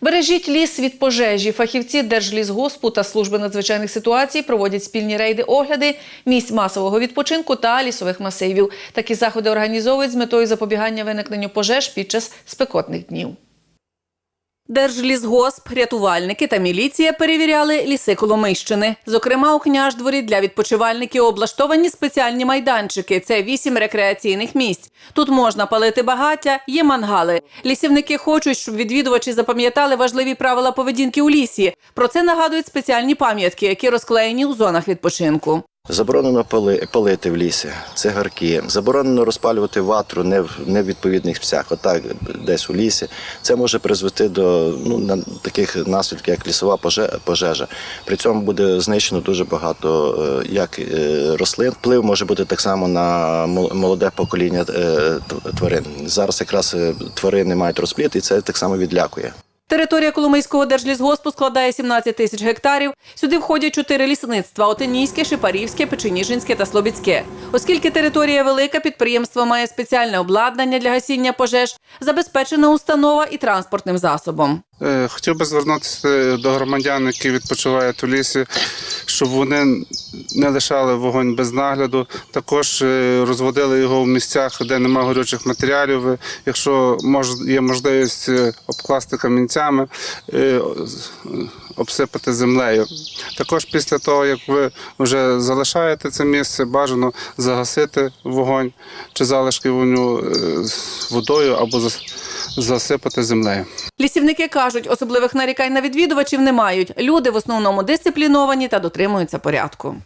Бережіть ліс від пожежі. Фахівці Держлісгоспу та служби надзвичайних ситуацій проводять спільні рейди огляди місць масового відпочинку та лісових масивів. Такі заходи організовують з метою запобігання виникненню пожеж під час спекотних днів. Держлісгосп, рятувальники та міліція перевіряли ліси Коломийщини. Зокрема, у княждворі для відпочивальників облаштовані спеціальні майданчики. Це вісім рекреаційних місць. Тут можна палити багаття, є мангали. Лісівники хочуть, щоб відвідувачі запам'ятали важливі правила поведінки у лісі. Про це нагадують спеціальні пам'ятки, які розклеєні у зонах відпочинку. Заборонено пали, палити в лісі, цигарки. Заборонено розпалювати ватру не в невідповідних місцях, отак десь у лісі. Це може призвести до ну, на таких наслідків, як лісова поже- пожежа. При цьому буде знищено дуже багато е, як е, рослин. Вплив може бути так само на мол- молоде покоління е, тварин. Зараз якраз тварини мають розплід, і це так само відлякує. Територія Коломийського держлісгоспу складає 17 тисяч гектарів. Сюди входять чотири лісництва: Отинійське, Шипарівське, Печеніжинське та Слобідське. Оскільки територія велика, підприємство має спеціальне обладнання для гасіння пожеж, забезпечена установа і транспортним засобом. Е, Хотів би звернутися до громадян, які відпочивають у лісі, щоб вони не лишали вогонь без нагляду. Також е, розводили його в місцях, де немає горючих матеріалів. Е, Якщо є можливість е, обкласти камінцями, обсипати землею. Також після того, як ви вже залишаєте це місце, бажано загасити вогонь чи залишки вогню водою або засипати землею. Лісівники кажуть, особливих нарікань на відвідувачів не мають. Люди в основному дисципліновані та дотримуються порядку.